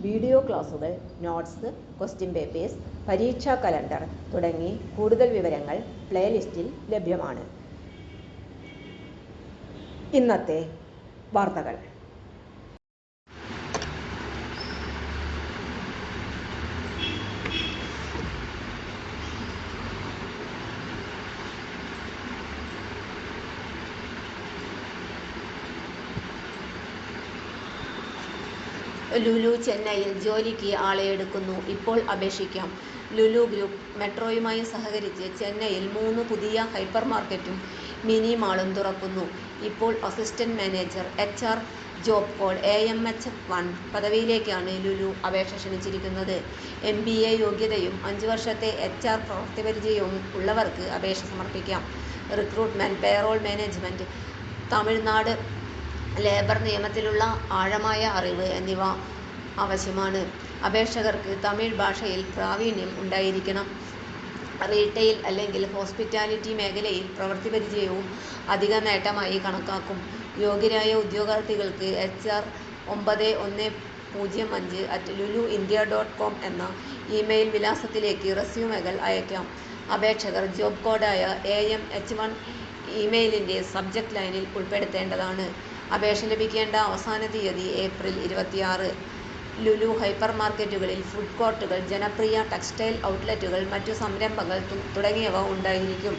Video ക്ലാസുകൾ notes question papers പരീക്ഷാ calendar തുടങ്ങി കൂടുതൽ വിവരങ്ങൾ പ്ലേലിസ്റ്റിൽ ലഭ്യമാണ്. ഇന്നത്തെ വാർത്തകൾ. ലുലു ചെന്നൈയിൽ ജോലിക്ക് ആളെ എടുക്കുന്നു. ഇപ്പോൾ അപേക്ഷിക്കാം. ലുലു ഗ്രൂപ്പ് മെട്രോയുമായി സഹകരിച്ച് ചെന്നൈയിൽ മൂന്ന് പുതിയ ഹൈപ്പർ മാർക്കറ്റും മിനി മാളും തുറക്കുന്നു. ഇപ്പോൾ assistant manager H R job code A M H one പദവിയിലേക്കാണ് Lulu അപേക്ഷ ക്ഷണിച്ചിരിക്കുന്നത്. എം ബി എ യോഗ്യതയും അഞ്ച് വർഷത്തെ എച്ച് ആർ പ്രവൃത്തിപരിചയവും ഉള്ളവർക്ക് അപേക്ഷ സമർപ്പിക്കാം. Recruitment payroll management Tamil Nadu labour നിയമത്തിലുള്ള ആഴമായ അറിവ് എന്നിവ ആവശ്യമാണ്. അപേക്ഷകർക്ക് തമിഴ് ഭാഷയിൽ പ്രാവീണ്യം ഉണ്ടായിരിക്കണം. റീട്ടെയിൽ അല്ലെങ്കിൽ ഹോസ്പിറ്റാലിറ്റി മേഖലയിൽ പ്രവൃത്തി പരിചയവും അധിക നേട്ടമായി കണക്കാക്കും. യോഗ്യരായ ഉദ്യോഗാർത്ഥികൾക്ക് എച്ച് ആർ ഒമ്പത് ഒന്ന് പൂജ്യം അഞ്ച് at Lulu India dot com എന്ന ഇമെയിൽ വിലാസത്തിലേക്ക് റെസ്യൂമകൾ അയക്കാം. അപേക്ഷകർ ജോബ് കോഡായ എ എം എച്ച് വൺ ഇമെയിലിന്റെ സബ്ജക്റ്റ് ലൈനിൽ ഉൾപ്പെടുത്തേണ്ടതാണ്. അപേക്ഷ ലഭിക്കേണ്ട അവസാന തീയതി ഏപ്രിൽ ഇരുപത്തിയാറ്. ലുലു ഹൈപ്പർ മാർക്കറ്റുകളിൽ ഫുഡ് കോർട്ടുകൾ ജനപ്രിയ ടെക്സ്റ്റൈൽ ഔട്ട്ലെറ്റുകൾ മറ്റു സംരംഭങ്ങൾ തുടങ്ങിയവ ഉണ്ടായിരിക്കും.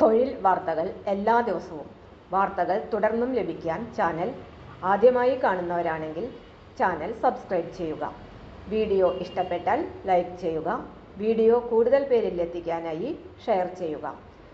തൊഴിൽ വാർത്തകൾ എല്ലാ ദിവസവും. വാർത്തകൾ തുടർന്നും ലഭിക്കാൻ ചാനൽ ആദ്യമായി കാണുന്നവരാണെങ്കിൽ ചാനൽ സബ്സ്ക്രൈബ് ചെയ്യുക. വീഡിയോ ഇഷ്ടപ്പെട്ടാൽ ലൈക്ക് ചെയ്യുക. വീഡിയോ കൂടുതൽ പേരിൽ എത്തിക്കാനായി ഷെയർ ചെയ്യുക.